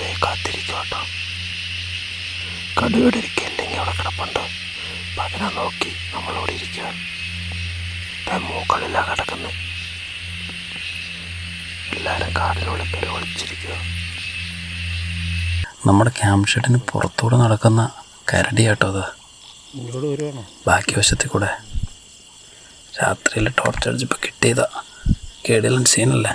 നമ്മളതേ കാത്തിരിക്കും കേട്ടോ. കടുകടിരിക്കല്ലെങ്കിൽ അവിടെ കിടപ്പുണ്ട്? അപ്പം അതിനെ നോക്കി നമ്മളോട് ഇരിക്കുക. ദേ മൂക്കളില്ല കിടക്കുന്നത് എല്ലാവരും കാടിനുള്ളിൽ കയറി ഒളിച്ചിരിക്കുക നമ്മുടെ ക്യാമ്പ് ഷെഡിന് പുറത്തൂടെ നടക്കുന്ന കരടി കേട്ടോ അത് ബാക്കി വശത്തിൽ കൂടെ. രാത്രിയിൽ ടോർച്ച് അടിച്ചപ്പോൾ കിട്ടിയതാ. കേടിയലൻ സീനല്ലേ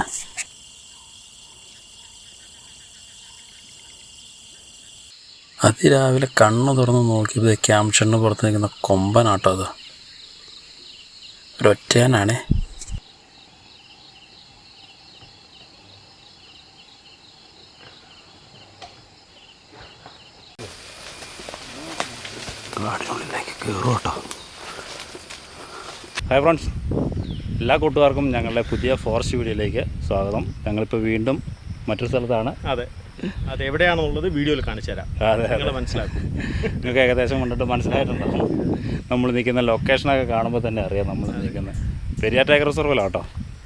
അതിരാവിലെ കണ്ണു തുറന്ന് നോക്കിയപ്പോൾ ക്യാംഷണിന് പുറത്ത് നിൽക്കുന്ന കൊമ്പനാട്ടോ അത്. ഒരൊറ്റയാനാണേ. കാടിനുള്ളിലേക്ക് കയറും കേട്ടോ. ഹായ് ഫ്രണ്ട്സ് എല്ലാ കൂട്ടുകാർക്കും ഞങ്ങളുടെ പുതിയ ഫോറസ്റ്റ് വീഡിയോയിലേക്ക് സ്വാഗതം. ഞങ്ങളിപ്പോൾ വീണ്ടും മറ്റൊരു സ്ഥലത്താണ്. അതെ. അത് എവിടെയാണെന്നുള്ളത് വീഡിയോയിൽ കാണിച്ചു തരാം. അതെ നിങ്ങൾ അതെ മനസ്സിലാക്കും. നിങ്ങൾക്ക് ഏകദേശം കണ്ടിട്ട് മനസ്സിലായിട്ടുണ്ടാവും. നമ്മൾ നിൽക്കുന്ന ലൊക്കേഷനൊക്കെ കാണുമ്പോൾ തന്നെ അറിയാം നമ്മൾ നിൽക്കുന്നത് പെരിയാർ ടൈഗർ റിസർവിലാണ് കേട്ടോ.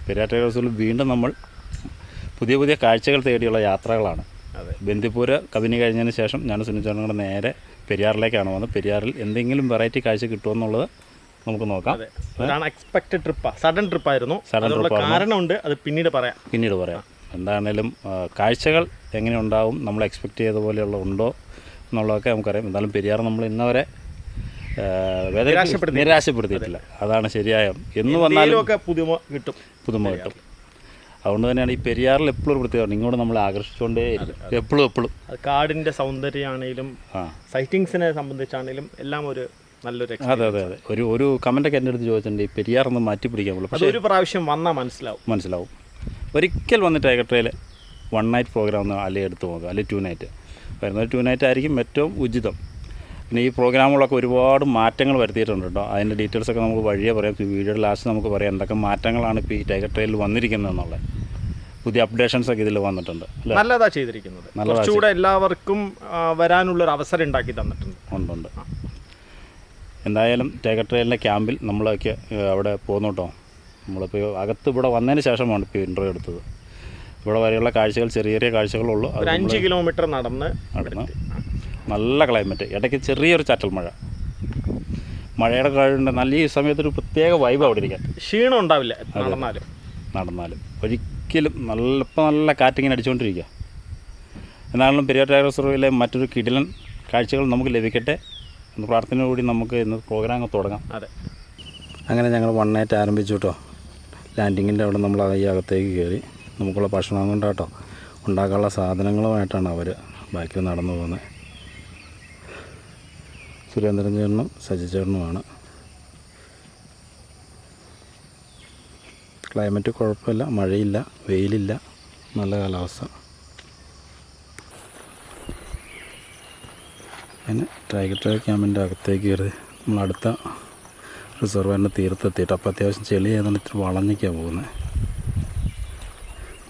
പെരിയാർ ടൈഗർ റിസർവിൽ വീണ്ടും നമ്മൾ പുതിയ പുതിയ കാഴ്ചകൾ തേടിയുള്ള യാത്രകളാണ്. അതെ. ബന്ദിപ്പൂര് കവിനി കഴിഞ്ഞതിന് ശേഷം ഞാൻ സുനിച്ചോണം കൂടെ നേരെ പെരിയാറിലേക്കാണ് വന്നത്. പെരിയാറിൽ എന്തെങ്കിലും വെറൈറ്റി കാഴ്ച കിട്ടുമെന്നുള്ളത് നമുക്ക് നോക്കാം. അതാണ് എക്സ്പെക്റ്റഡ് അൺഎക്സ്പെക്റ്റഡ് ട്രിപ്പാ സഡൻ ട്രിപ്പായിരുന്നു സഡൻ ട്രിപ്പ് കാരണമുണ്ട് അത് പിന്നീട് പറയാം. പിന്നീട് പറയാം. എന്താണേലും കാഴ്ചകൾ എങ്ങനെ ഉണ്ടാവും നമ്മൾ എക്സ്പെക്റ്റ് ചെയ്ത പോലെയുള്ള ഉണ്ടോ എന്നുള്ളതൊക്കെ നമുക്കറിയാം. എന്തായാലും പെരിയാർ നമ്മൾ ഇന്നവരെ നിരാശപ്പെടുത്തിയിട്ടില്ല. അതാണ് ശരിയായ എന്ന് വന്നാലും പുതുമ കിട്ടും. പുതുമ കിട്ടും. അതുകൊണ്ട് തന്നെയാണ് ഈ പെരിയാറിൽ എപ്പോഴും ഒരു പ്രത്യേകത. ഇങ്ങോട്ട് നമ്മൾ ആകർഷിച്ചുകൊണ്ടേ എപ്പോഴും എപ്പോഴും. കാടിന്റെ സൗന്ദര്യമാണെങ്കിലും സൈറ്റിങ്സിനെ സംബന്ധിച്ചാണെങ്കിലും എല്ലാം ഒരു നല്ലൊരു അതെ അതെ അതെ. ഒരു ഒരു കമന്റൊക്കെ എന്റെ അടുത്ത് ചോദിച്ചിട്ടുണ്ട്. ഈ പെരിയാർ ഒന്ന് മാറ്റി പിടിക്കാൻ പക്ഷേ ഒരു പ്രാവശ്യം വന്നാൽ മനസ്സിലാവും. മനസ്സിലാവും. ഒരിക്കൽ വന്ന് tiger trail one night programme ഒന്ന് അല്ലെങ്കിൽ എടുത്ത് നോക്കുക അല്ലെങ്കിൽ ടു നൈറ്റ് വരുന്നത് ടു നൈറ്റ് ആയിരിക്കും ഏറ്റവും ഉചിതം. പിന്നെ ഈ പ്രോഗ്രാമുകളൊക്കെ ഒരുപാട് മാറ്റങ്ങൾ വരുത്തിയിട്ടുണ്ട് കേട്ടോ. അതിന്റെ ഡീറ്റെയിൽസ് ഒക്കെ നമുക്ക് വഴിയേ പറയാം. വീഡിയോയുടെ ലാസ്റ്റ് നമുക്ക് പറയാം. എന്തൊക്കെ മാറ്റങ്ങളാണ് ഇപ്പോൾ ഈ ടൈഗർ ട്രെയിലിൽ വന്നിരിക്കുന്നത് എന്നുള്ളത്. പുതിയ അപ്ഡേഷൻസ് ഒക്കെ ഇതിൽ വന്നിട്ടുണ്ട്. നല്ലതാണ് നല്ലതാ ചെയ്തിരിക്കുന്നത്. കുറച്ചുകൂടെ എല്ലാവർക്കും വരാനുള്ള ഒരു അവസരം ഉണ്ടാക്കി തന്നിട്ടുണ്ട്. ഉണ്ടുണ്ട് എന്തായാലും ടൈഗർ ട്രെയിലിന്റെ ക്യാമ്പിൽ നമ്മളൊക്കെ അവിടെ പോകുന്നു കേട്ടോ. നമ്മളിപ്പോൾ അകത്ത് ഇവിടെ വന്നതിന് ശേഷമാണ് ഇപ്പോൾ ഇന്റർവ്യൂ എടുത്തത്. ഇവിടെ വരെയുള്ള കാഴ്ചകൾ ചെറിയ ചെറിയ കാഴ്ചകളുള്ളൂ. അത് ഒരു അഞ്ച് കിലോമീറ്റർ നടന്ന് നടന്ന് നല്ല ക്ലൈമറ്റ് ഇടയ്ക്ക് ചെറിയൊരു ചാറ്റൽ മഴ. മഴയുടെ കഴിവുണ്ട് നല്ല ഈ സമയത്തൊരു പ്രത്യേക വൈബ് അവിടെ ഇരിക്കാൻ. ക്ഷീണം ഉണ്ടാവില്ല നടന്നാലും. നടന്നാലും. ഒരിക്കലും നല്ല ഇപ്പം നല്ല കാറ്റിങ്ങനെ അടിച്ചുകൊണ്ടിരിക്കുക എന്നാലും പെരിയാർ ടൈഗർ റിസർവിലെ മറ്റൊരു കിടിലൻ കാഴ്ചകൾ നമുക്ക് ലഭിക്കട്ടെ എന്ന് പ്രാർത്ഥനയോടുകൂടി നമുക്ക് ഇന്ന് പ്രോഗ്രാം തുടങ്ങാം. അതെ. അങ്ങനെ ഞങ്ങൾ വൺ നൈറ്റ് ആരംഭിച്ചു കേട്ടോ ലാൻഡിങ്ങിന്റെ അവിടെ നമ്മൾ ഈ അകത്തേക്ക് കയറി നമുക്കുള്ള ഭക്ഷണം കൊണ്ടാട്ടോ ഉണ്ടാക്കാനുള്ള സാധനങ്ങളുമായിട്ടാണ് അവർ ബാക്കി നടന്നു പോകുന്നത്. സുരേന്ദ്രൻ ചേട്ടനും സജി ചേട്ടനുമാണ്. ക്ലൈമറ്റ് കുഴപ്പമില്ല മഴയില്ല വെയിലില്ല നല്ല കാലാവസ്ഥ. പിന്നെ ടൈഗർ ട്രൈ ക്യാമ്പിന്റെ അകത്തേക്ക് കയറി നമ്മൾ അടുത്ത റിസർവറിന്റെ തീരത്തെത്തിയിട്ട് അപ്പോൾ അത്യാവശ്യം ചെളി ആയതുകൊണ്ട് ഇത്തിരി വളഞ്ഞൊക്കെയാണ് പോകുന്നത്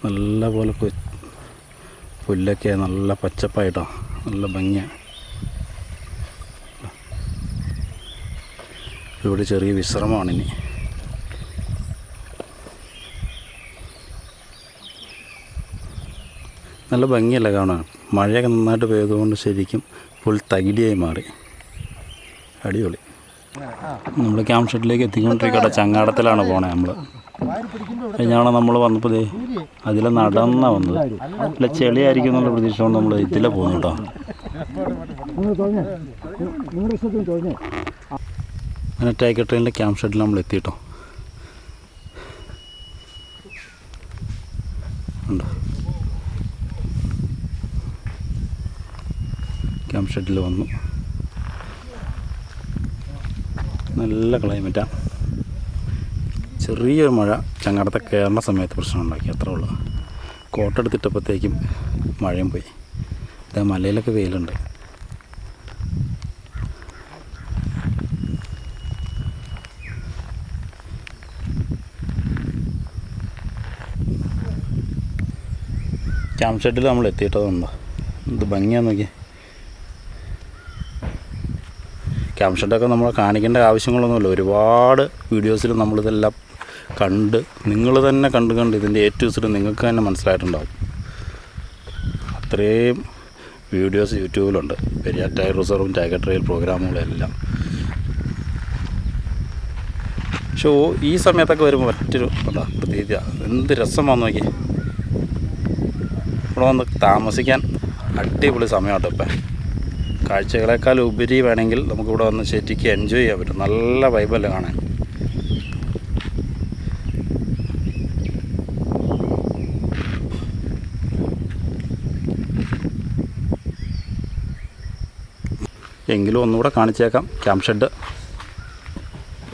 നല്ല പോലെ പുല്ലൊക്കെ നല്ല പച്ചപ്പായിട്ടാണ് നല്ല ഭംഗിയാണ് ഇവിടെ ചെറിയ വിശ്രമമാണ് ഇനി നല്ല ഭംഗിയല്ല കാണാൻ. മഴയൊക്കെ നന്നായിട്ട് പെയ്തുകൊണ്ട് ശരിക്കും ഫുൾ തകിടിയായി മാറി. അടിപൊളി. നമ്മൾ ക്യാമ്പ് ഷെഡിലേക്ക് എത്തിക്കൊണ്ടിരിക്കട്ടെ. ചങ്ങാടത്തിലാണ് പോണേ നമ്മൾ കഴിഞ്ഞാണ് നമ്മൾ വന്നപ്പോൾ ദേ അതിൽ നടന്ന വന്നത്. അല്ല ചെളിയായിരിക്കും എന്നുള്ള പ്രതീക്ഷ കൊണ്ട് നമ്മൾ ഇതിലെ പോകുന്നു കേട്ടോ. അങ്ങനെ ടൈഗർ ട്രെയിനിന്റെ ക്യാമ്പ് ഷെഡിൽ നമ്മൾ എത്തിയിട്ടോ ക്യാമ്പ് ഷെഡിൽ വന്നു. നല്ല ക്ലൈമറ്റാണ് ചെറിയൊരു മഴ ചങ്ങാടത്തെ കയറുന്ന സമയത്ത് പ്രശ്നം ഉണ്ടാക്കി അത്ര ഉള്ളൂ. കോട്ടെടുത്തിട്ടപ്പോഴത്തേക്കും മഴയും പോയി. ഇതാ മലയിലൊക്കെ വെയിലുണ്ട്. ക്യാമ്പ് ഷെഡിൽ നമ്മൾ എത്തിയിട്ടതുണ്ടോ? ഇത് ഭംഗിയാന്ന് നോക്കി ക്യാമ്പ് ഷെഡൊക്കെ നമ്മൾ കാണിക്കേണ്ട ആവശ്യങ്ങളൊന്നുമില്ല. ഒരുപാട് വീഡിയോസിൽ നമ്മളിതെല്ലാം കണ്ട് നിങ്ങൾ തന്നെ കണ്ട് കണ്ട് ഇതിന്റെ ഏറ്റവും ഇസിട്ട് നിങ്ങൾക്ക് തന്നെ മനസ്സിലായിട്ടുണ്ടാവും. അത്രയും വീഡിയോസ് യൂട്യൂബിലുണ്ട്. പെരിയാർ ടൈഗർ റിസർവും ടൈഗർ ട്രെയിൽ പ്രോഗ്രാമുകളെല്ലാം. പക്ഷേ ഈ സമയത്തൊക്കെ വരുമ്പോൾ മറ്റൊരു എന്താ പ്രതീതി എന്ത് രസമാണെന്ന് നോക്കി ഇവിടെ വന്ന് താമസിക്കാൻ അടിപൊളി സമയമാട്ടോ ഇപ്പം. കാഴ്ചകളെക്കാൾ ഉപരി വേണമെങ്കിൽ നമുക്കിവിടെ വന്ന് ശരിക്ക് എൻജോയ് ചെയ്യാൻ പറ്റും. നല്ല വൈബല്ല കാണാൻ? എങ്കിലും ഒന്നുകൂടെ കാണിച്ചേക്കാം. ക്യാമ്പ് ഷെഡ്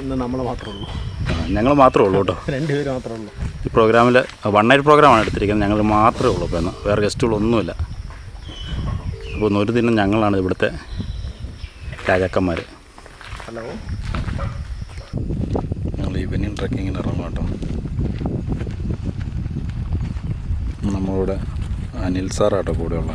ഇന്ന് നമ്മൾ മാത്രമേ ഉള്ളൂ. ഞങ്ങൾ മാത്രമേ ഉള്ളൂ കേട്ടോ. രണ്ടുപേര് മാത്രമേ ഉള്ളൂ. ഈ പ്രോഗ്രാമിൽ വൺ നൈറ്റ് പ്രോഗ്രാമാണ് എടുത്തിരിക്കുന്നത്. ഞങ്ങൾ മാത്രമേ ഉള്ളൂ ഇപ്പോൾ ഇന്ന്. വേറെ ഗസ്റ്റുകളൊന്നുമില്ല അപ്പോൾ ഒരു ദിനം ഞങ്ങളാണ് ഇവിടുത്തെ രാജാക്കന്മാർ ഹലോ. ഞങ്ങൾ ഈവനിങ് ട്രക്കിങ്ങിന് ഇറങ്ങും കേട്ടോ നമ്മളിവിടെ അനിൽ സാറാട്ടോ കൂടെയുള്ള.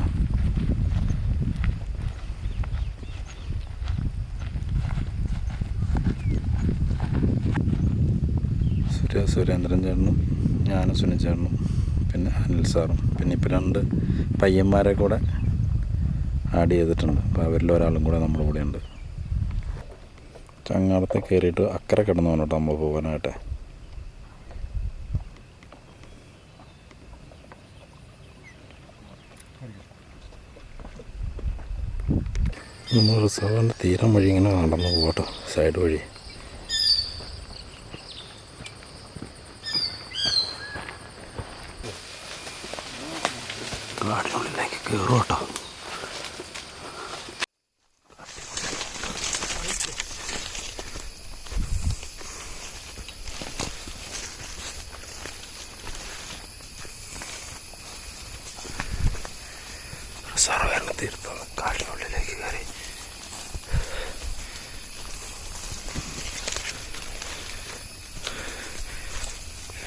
സുര സുരേന്ദ്രൻ ചേട്ടനും ഞാനും സുനിൽ ചേട്ടനും പിന്നെ അനിൽ സാറും പിന്നെ ഇപ്പോൾ രണ്ട് പയ്യന്മാരെ കൂടെ ആഡ് ചെയ്തിട്ടുണ്ട്. അപ്പോൾ അവരിൽ ഒരാളും കൂടെ നമ്മുടെ കൂടെ ഉണ്ട്. ചങ്ങാടത്തെ കയറിയിട്ട് അക്കരെ കിടന്നു കേട്ടോ നമ്മൾ പോകാനായിട്ട്. നമ്മൾ റിസർവറിന്റെ തീരം വഴി ഇങ്ങനെ നടന്നു പോകട്ടോ സൈഡ് വഴി കാടിനുള്ളിലേക്ക് കയറും കേട്ടോ റിസർവേറിന് തീർത്തുനിന്ന് കാടിനുള്ളിലേക്ക് കയറി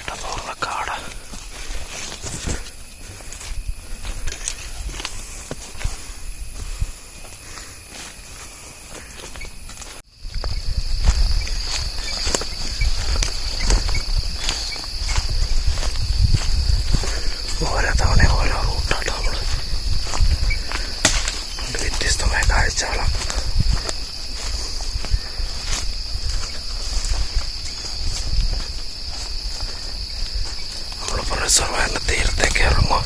ഇടതോർന്ന കാട് ഓരോ തവണ ഓരോ റൂട്ടാണ് നമ്മൾ അത് വ്യത്യസ്തമായ കാഴ്ചകളാണ് നമ്മളിപ്പോൾ റിസർവായറിന്റെ തീരത്തേക്ക് ഇറങ്ങുക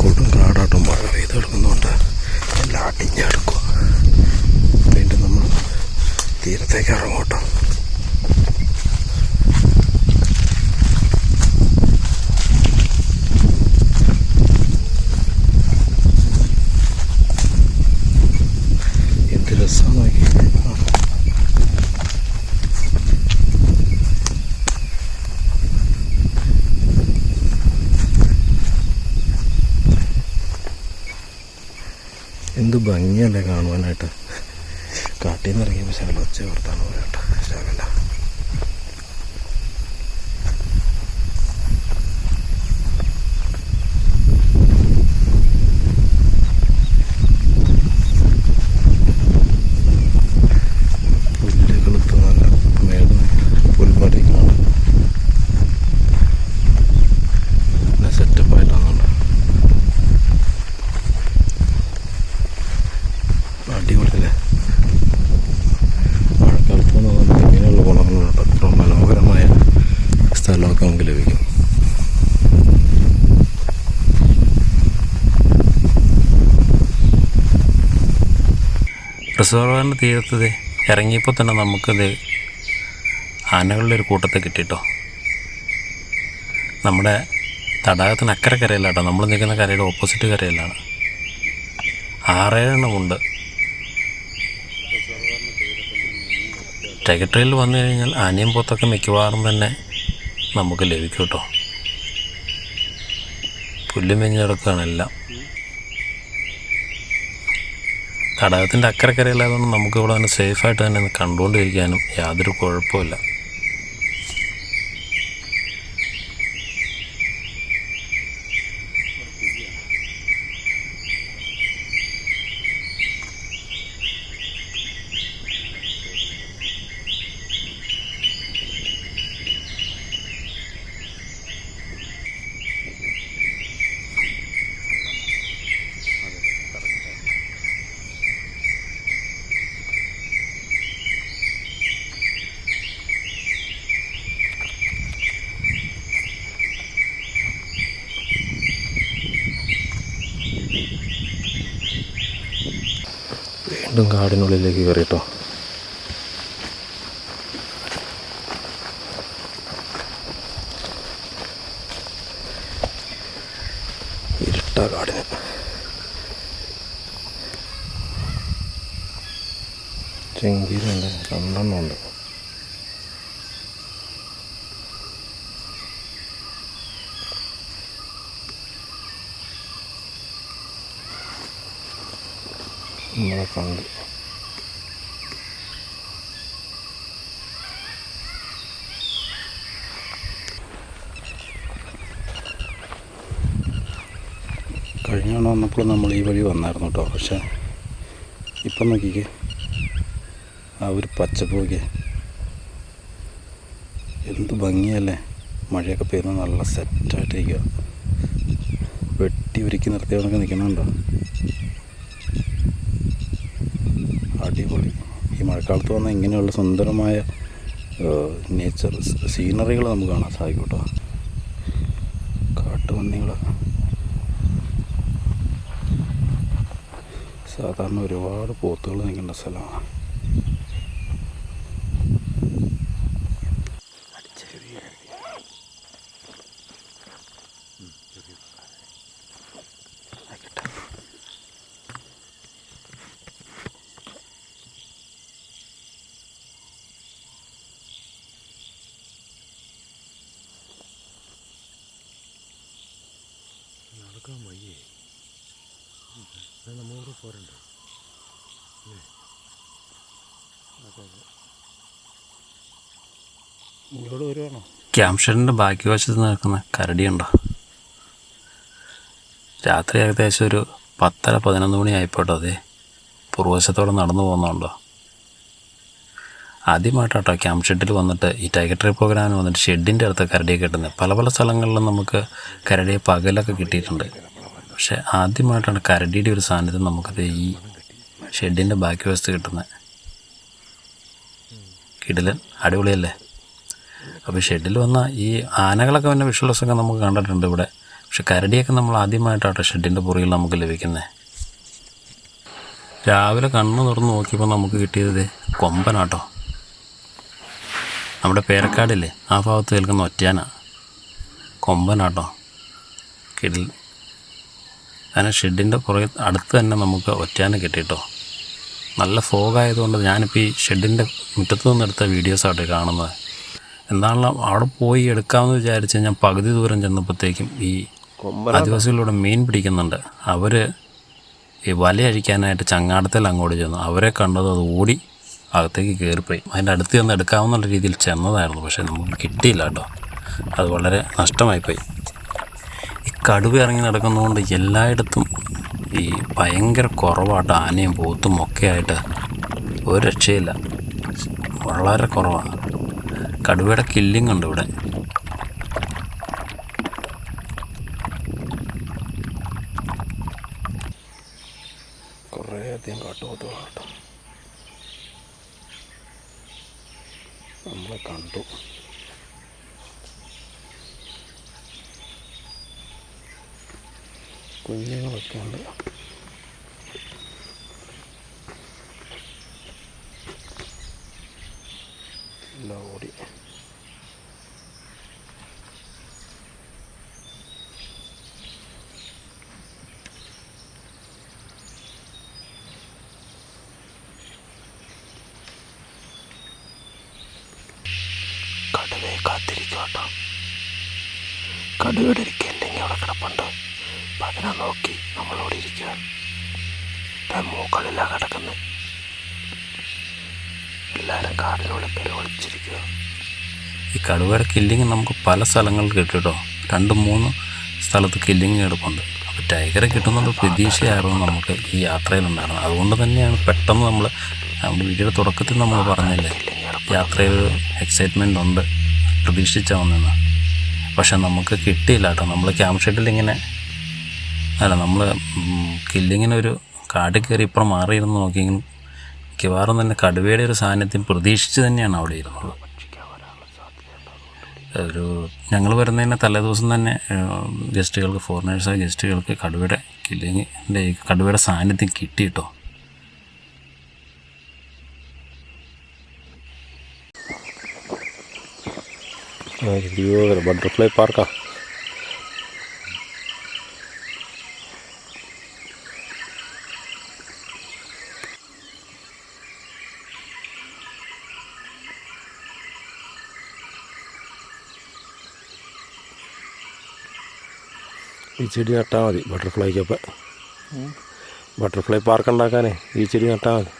കൊടും കാടാട്ടം മഴ പെയ്ത് കിടക്കുന്നുണ്ട് എല്ലാം അടിഞ്ഞെടുക്കുക വീണ്ടും നമ്മൾ തീരത്തേക്ക് ഇറങ്ങോട്ടോ എന്ത് രസമാണ് നോക്കി എന്ത് ഭംഗിയല്ലേ കാണുവാനായിട്ട്. കാട്ടിൽ നിന്ന് ഇറങ്ങിയപ്പോൾ ശകലം ഒച്ച വർത്താനം പറയാട്ടോ ശകല പുല്ലുകളത്ത് നല്ല മേട് പുൽപ്പടി കാണാം നല്ല സെറ്റപ്പായിട്ടാണ് അടിപൊളിയല്ലേ മഴക്കാലത്ത് വന്നാൽ നമുക്ക് ഇങ്ങനെയുള്ള ഗുണങ്ങളുണ്ട് അത്ര മനോഹരമായ സ്ഥലമൊക്കെ നമുക്ക് ലഭിക്കും റിസർവറിന്റെ ഇത് ഇറങ്ങിയപ്പോൾ തന്നെ നമുക്കത് ആനകളുടെ ഒരു കൂട്ടത്തെ കിട്ടിട്ടോ. നമ്മുടെ തടാകത്തിന് അക്കരെ കരയിലാട്ടോ. നമ്മൾ നിൽക്കുന്ന കരയുടെ ഓപ്പോസിറ്റ് കരയിലാണ്. ആറേഴെണ്ണമുണ്ട് ടൈഗർ ട്രെയിൽ വന്നു കഴിഞ്ഞാൽ ആനയും പോത്തൊക്കെ മിക്കവാറും തന്നെ നമുക്ക് ലഭിക്കും കേട്ടോ. പുല്ലുമെഞ്ഞെടുക്കുകയാണെല്ലാം തടാകത്തിന്റെ അക്കരക്കരയിലായതുകൊണ്ട് നമുക്ക് ഇവിടെ തന്നെ സേഫായിട്ട് തന്നെ കണ്ടുകൊണ്ടിരിക്കാനും യാതൊരു കുഴപ്പമില്ല കാടിനുള്ളിലേക്ക് കയറിയിട്ടോ? ഇരുട്ട കാടിന്. ചെങ്കീലുണ്ട് രണ്ടെണ്ണം ഉണ്ട് നമ്മളെ കണ്ടു. കഴിഞ്ഞ തവണ വന്നപ്പോൾ നമ്മൾ ഈ വഴി വന്നായിരുന്നു കേട്ടോ. പക്ഷേ ഇപ്പം നോക്കിക്കേ ആ ഒരു പച്ചപ്പൊക്കെ എന്ത് ഭംഗിയല്ലേ? മഴയൊക്കെ പെയ്യുന്നത് നല്ല സെറ്റായിട്ടിരിക്കുക. വെട്ടി ഒരുക്കി നിർത്തിയവണൊക്കെ നിൽക്കുന്നുണ്ടോ? അടിപൊളി. ഈ മഴക്കാലത്ത് വന്നാൽ ഇങ്ങനെയുള്ള സുന്ദരമായ നേച്ചർ സീനറികൾ നമുക്ക് കാണാൻ സാധിക്കും കേട്ടോ. സാധാരണ ഒരുപാട് പോത്തുകൾ നിൽക്കേണ്ട സ്ഥലമാണ് ഇങ്ങോട്ട് വരുവാണോ ക്യാമ്പ് ഷെഡിന്റെ ബാക്കി വശത്ത് നിൽക്കുന്ന കരടിയുണ്ടോ രാത്രി ഏകദേശം ഒരു പത്തര പതിനൊന്ന് മണി ആയിപ്പോട്ടോ അതെ. പുറവശത്തോടെ നടന്നു പോകുന്നുണ്ടോ? ആദ്യമായിട്ടാട്ടോ ക്യാമ്പ് ഷെഡിൽ വന്നിട്ട് ഈ ടൈഗർ ട്രീ പ്രോഗ്രാമിന് വന്നിട്ട് ഷെഡിന്റെ അടുത്ത് കരടിയെ കിട്ടുന്നത് പല പല സ്ഥലങ്ങളിലും നമുക്ക് കരടിയെ പകലൊക്കെ കിട്ടിയിട്ടുണ്ട്. പക്ഷേ ആദ്യമായിട്ടാണ് കരടിയുടെ ഒരു സാന്നിധ്യം നമുക്കത് ഈ ഷെഡിന്റെ ബാക്കി വശത്ത് കിട്ടുന്നത് കിടിലൻ അടിപൊളിയല്ലേ? അപ്പോൾ ഷെഡിൽ വന്ന ഈ ആനകളൊക്കെ വന്ന വിഷ്വൽസൊക്കെ നമുക്ക് കണ്ടിട്ടുണ്ട് ഇവിടെ. പക്ഷെ കരടിയൊക്കെ നമ്മൾ ആദ്യമായിട്ടാട്ടോ ഷെഡിന്റെ പുറകിൽ നമുക്ക് ലഭിക്കുന്നത് രാവിലെ കണ്ണ് തുറന്ന് നോക്കിയപ്പോൾ നമുക്ക് കിട്ടിയത് കൊമ്പനാട്ടോ. നമ്മുടെ പേരക്കാടില്ലേ? ആ ഭാഗത്ത് കേൾക്കുന്ന ഒറ്റയാന. കൊമ്പനാട്ടോ. കിടിൽ. അങ്ങനെ ഷെഡിന്റെ പുറകെ അടുത്ത് തന്നെ നമുക്ക് ഒറ്റയാന കിട്ടിയിട്ടോ നല്ല ഫോഗായതുകൊണ്ട് ഞാനിപ്പോൾ ഈ ഷെഡിന്റെ മുറ്റത്ത് നിന്നെടുത്ത വീഡിയോസായിട്ട് കാണുന്നത്. എന്താണല്ലോ അവിടെ പോയി എടുക്കാമെന്ന് വിചാരിച്ച് ഞാൻ പകുതി ദൂരം ചെന്നപ്പോഴത്തേക്കും ഈ ആദിവാസികളിലൂടെ മീൻ പിടിക്കുന്നുണ്ട്. അവർ ഈ വലയഴിക്കാനായിട്ട് ചങ്ങാടത്തിൽ അങ്ങോട്ട് ചെന്നു. അവരെ കണ്ടത് അത് ഓടി അകത്തേക്ക് കയറിപ്പോയി. അതിന്റെ അടുത്ത് ചെന്ന് എടുക്കാവുന്ന രീതിയിൽ ചെന്നതായിരുന്നു. പക്ഷേ നമുക്ക് കിട്ടിയില്ല കേട്ടോ. അത് വളരെ നഷ്ടമായിപ്പോയി. ഈ കടുവ ഇറങ്ങി നടക്കുന്നതുകൊണ്ട് എല്ലായിടത്തും ഈ ഭയങ്കര കുറവായിട്ട് ആനയും പോത്തും ഒക്കെ ആയിട്ട് ഒരു രക്ഷയില്ല. വളരെ കുറവാണ്. കടുവയുടെ കില്ലിങ് ഉണ്ട് ഇവിടെ. കുറേയധികം കാട്ടുപോത്തുകൾ കേട്ടോ. നമ്മളെ കണ്ടു. കുഞ്ഞുങ്ങളൊക്കെ ഉണ്ട്. കെല്ലിങ് അവിടെ കിടപ്പുണ്ട് അപ്പം അതിനെ നോക്കി നമ്മളോട് ഇരിക്കുക മൂക്കളില്ല കിടക്കുന്നു. എല്ലാവരും കാടിനുള്ളിൽ കയറി ഒളിച്ചിരിക്കുക ഈ കടുവയുടെ കില്ലിങ് നമുക്ക് പല സ്ഥലങ്ങളിൽ കിട്ടും കേട്ടോ രണ്ട് മൂന്ന് സ്ഥലത്ത് കില്ലിങ് കിടപ്പുണ്ട് അപ്പോൾ ടൈഗറെ കിട്ടുന്നത് പ്രതീക്ഷയായിരുന്നു നമുക്ക് ഈ യാത്രയിലുണ്ടായിരുന്നത് അതുകൊണ്ട് തന്നെയാണ് പെട്ടെന്ന് നമ്മൾ നമ്മുടെ വീഡിയോയുടെ തുടക്കത്തിൽ നമ്മൾ പറഞ്ഞില്ലേ? യാത്രയിൽ എക്സൈറ്റ്മെന്റ് ഉണ്ട്. പ്രതീക്ഷിച്ചാൽ വന്നെന്ന് പക്ഷെ നമുക്ക് കിട്ടിയില്ല കേട്ടോ. നമ്മൾ ക്യാമ്പ് ഷെഡിൽ ഇങ്ങനെ അല്ല നമ്മൾ കില്ലിങ്ങിനൊരു കാട്ടിൽ കയറി ഇപ്പുറം മാറിയിരുന്ന് നോക്കിയെങ്കിൽ മിക്കവാറും തന്നെ കടുവയുടെ ഒരു സാന്നിധ്യം പ്രതീക്ഷിച്ച് തന്നെയാണ് അവിടെ ഇരുന്നത്. ഒരു ഞങ്ങൾ വരുന്നതിന് തലേദിവസം തന്നെ ഗസ്റ്റുകൾക്ക് ഫോറിനേഴ്സായ ഗസ്റ്റുകൾക്ക് കടുവയുടെ കില്ലിങ്ങിന്റെ കടുവയുടെ സാന്നിധ്യം കിട്ടിയിട്ടോ ബട്ടർഫ്ലൈ പാർക്കാ ഈ ചെടി നട്ടാൽ മതി ബട്ടർഫ്ലൈക്കൊപ്പം ബട്ടർഫ്ലൈ പാർക്ക് ഉണ്ടാക്കാനേ ഈ ചെടി നട്ടാൽ മതി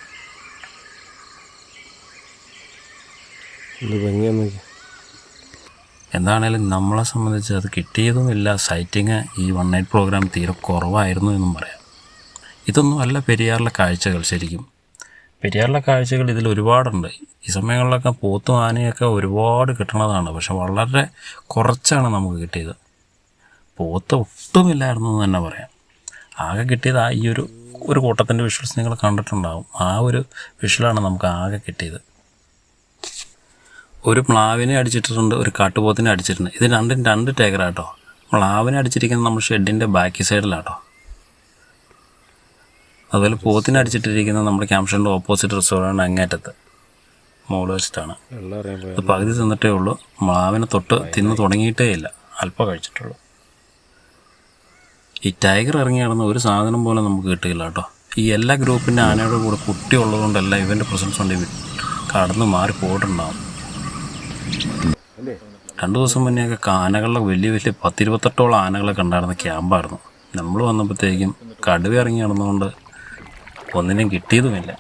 എന്ത് ഭംഗിയാന്ന് നോക്കി എന്താണേലും നമ്മളെ സംബന്ധിച്ച് അത് കിട്ടിയതുമില്ല സൈറ്റിങ് ഈ വൺ നൈറ്റ് പ്രോഗ്രാം തീരെ കുറവായിരുന്നു എന്നും പറയാം. ഇതൊന്നും അല്ല പെരിയാറിലെ കാഴ്ചകൾ ശരിക്കും. പെരിയാറിലെ കാഴ്ചകൾ ഇതിൽ ഒരുപാടുണ്ട്. ഈ സമയങ്ങളിലൊക്കെ പോത്തും ആനയൊക്കെ ഒരുപാട് കിട്ടണതാണ്. പക്ഷെ വളരെ കുറച്ചാണ് നമുക്ക് കിട്ടിയത്. പോത്ത് ഒട്ടുമില്ലായിരുന്നു എന്ന് തന്നെ പറയാം. ആകെ കിട്ടിയത് ആ ഈ ഒരു ഒരു കൂട്ടത്തിന്റെ വിഷ്വൽസ് നിങ്ങൾ കണ്ടിട്ടുണ്ടാകും ആ ഒരു വിഷ്വലാണ് നമുക്ക് ആകെ കിട്ടിയത്. ഒരു പ്ലാവിനെ അടിച്ചിട്ടുണ്ട് ഒരു കാട്ടുപോത്തിനെ അടിച്ചിട്ടുണ്ട്. ഇത് രണ്ടും രണ്ട് ടേക്കറാട്ടോ പ്ലാവിനെ അടിച്ചിരിക്കുന്നത് നമ്മൾ ഷെഡിന്റെ ബാക്കി സൈഡിലാട്ടോ അതുപോലെ പോത്തിനെ അടിച്ചിട്ടിരിക്കുന്നത് നമ്മുടെ ക്യാംഷന്റെ ഓപ്പോസിറ്റ് റിസോർട്ടാണ് അങ്ങേറ്റത്ത്. മുകളിൽ വെച്ചിട്ടാണ്. ഇത് പകുതി തിന്നിട്ടേ ഉള്ളൂ. മാവിനെ തൊട്ട് തിന്ന് തുടങ്ങിയിട്ടേ ഇല്ല. അല്പം കഴിച്ചിട്ടുള്ളൂ. ഈ ടൈഗർ ഇറങ്ങി കിടന്ന ഒരു സാധനം പോലും നമുക്ക് കിട്ടില്ല കേട്ടോ ഈ എല്ലാ ഗ്രൂപ്പിന്റെ ആനയുടെ കൂടെ കുട്ടി ഉള്ളതുകൊണ്ടല്ല ഇവന്റെ പ്രസൻസ് കൊണ്ട് കടന്ന് മാറി പോയിട്ടുണ്ടാവും. രണ്ടു ദിവസം മുന്നെയൊക്കെ ആനകളുടെ വലിയ വലിയ പത്തിരുപത്തെട്ടോളം ആനകളൊക്കെ ഉണ്ടായിരുന്ന ക്യാമ്പായിരുന്നു. നമ്മൾ വന്നപ്പോഴത്തേക്കും കടുവ ഇറങ്ങി നടന്നുകൊണ്ട് ഒന്നിനും കിട്ടിയതുമില്ല.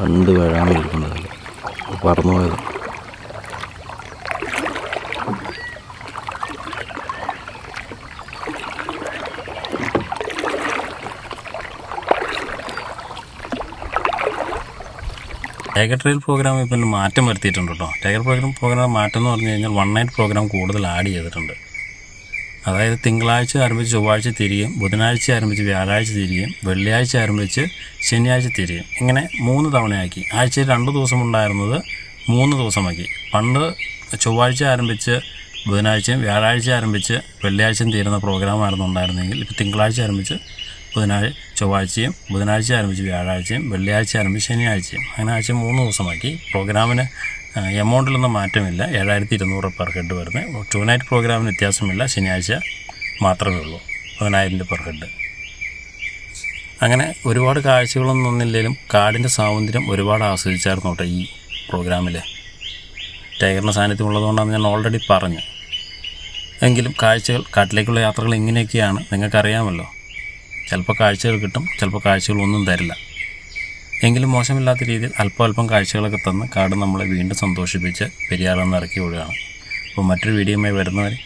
രണ്ട് വേഴാമിരിക്കുന്നത് പറന്നു പോയത്. ടൈഗർ ട്രെയിൽ പ്രോഗ്രാം ഇപ്പം മാറ്റം വരുത്തിയിട്ടുണ്ട് കേട്ടോ. ടൈഗർ പ്രോഗ്രാം പ്രോഗ്രാം മാറ്റം എന്ന് പറഞ്ഞു കഴിഞ്ഞാൽ വൺ നൈറ്റ് പ്രോഗ്രാം കൂടുതൽ ആഡ് ചെയ്തിട്ടുണ്ട്. അതായത് തിങ്കളാഴ്ച ആരംഭിച്ച് ചൊവ്വാഴ്ച തിരിയും ബുധനാഴ്ച ആരംഭിച്ച് വ്യാഴാഴ്ച തിരിയും വെള്ളിയാഴ്ച ആരംഭിച്ച് ശനിയാഴ്ച തിരിയും. ഇങ്ങനെ മൂന്ന് തവണയാക്കി. ആഴ്ചയിൽ രണ്ട് ദിവസം ഉണ്ടായിരുന്നത് മൂന്ന് ദിവസമാക്കി. പണ്ട് ചൊവ്വാഴ്ച ആരംഭിച്ച് ബുധനാഴ്ചയും വ്യാഴാഴ്ച ആരംഭിച്ച് വെള്ളിയാഴ്ചയും തീരുന്ന പ്രോഗ്രാമായിരുന്നു ഉണ്ടായിരുന്നെങ്കിൽ ഇപ്പോൾ തിങ്കളാഴ്ച ആരംഭിച്ച് ബുധനാഴ്ച ചൊവ്വാഴ്ചയും ബുധനാഴ്ച ആരംഭിച്ച് വ്യാഴാഴ്ചയും വെള്ളിയാഴ്ച ആരംഭിച്ച് ശനിയാഴ്ചയും. അങ്ങനെ ആഴ്ച മൂന്ന് ദിവസമാക്കി. പ്രോഗ്രാമിന് എമൗണ്ടിലൊന്നും മാറ്റമില്ല. ഏഴായിരത്തി ഇരുന്നൂറ് പെർ ഹെഡ് വരുന്നത് ടു നൈറ്റ് പ്രോഗ്രാമിന് വ്യത്യാസമില്ല. ശനിയാഴ്ച മാത്രമേ ഉള്ളൂ. പതിനായിരം രൂപ പെർ ഹെഡ്. അങ്ങനെ ഒരുപാട് കാഴ്ചകളൊന്നും ഒന്നില്ലെങ്കിലും കാടിന്റെ സൗന്ദര്യം ഒരുപാട് ആസ്വദിച്ചായിരുന്നു കേട്ടോ ഈ പ്രോഗ്രാമിൽ ടൈഗറിന്റെ സാന്നിധ്യം ഉള്ളതുകൊണ്ടാണ് ഞാൻ ഓൾറെഡി പറഞ്ഞു എങ്കിലും കാഴ്ചകൾ കാട്ടിലേക്കുള്ള യാത്രകൾ ഇങ്ങനെയൊക്കെയാണ്. നിങ്ങൾക്കറിയാമല്ലോ. ചിലപ്പോൾ കാഴ്ചകൾ കിട്ടും ചിലപ്പോൾ കാഴ്ചകളൊന്നും തരില്ല. എങ്കിലും മോശമില്ലാത്ത രീതിയിൽ അല്പം അല്പം കാഴ്ചകളൊക്കെ തന്ന് കാട് നമ്മളെ വീണ്ടും സന്തോഷിപ്പിച്ച് പെരിയാറിൽ നിന്ന് ഇറക്കി വിടുകയാണ്. അപ്പോൾ മറ്റൊരു വീഡിയോയുമായി വരുന്നവരെ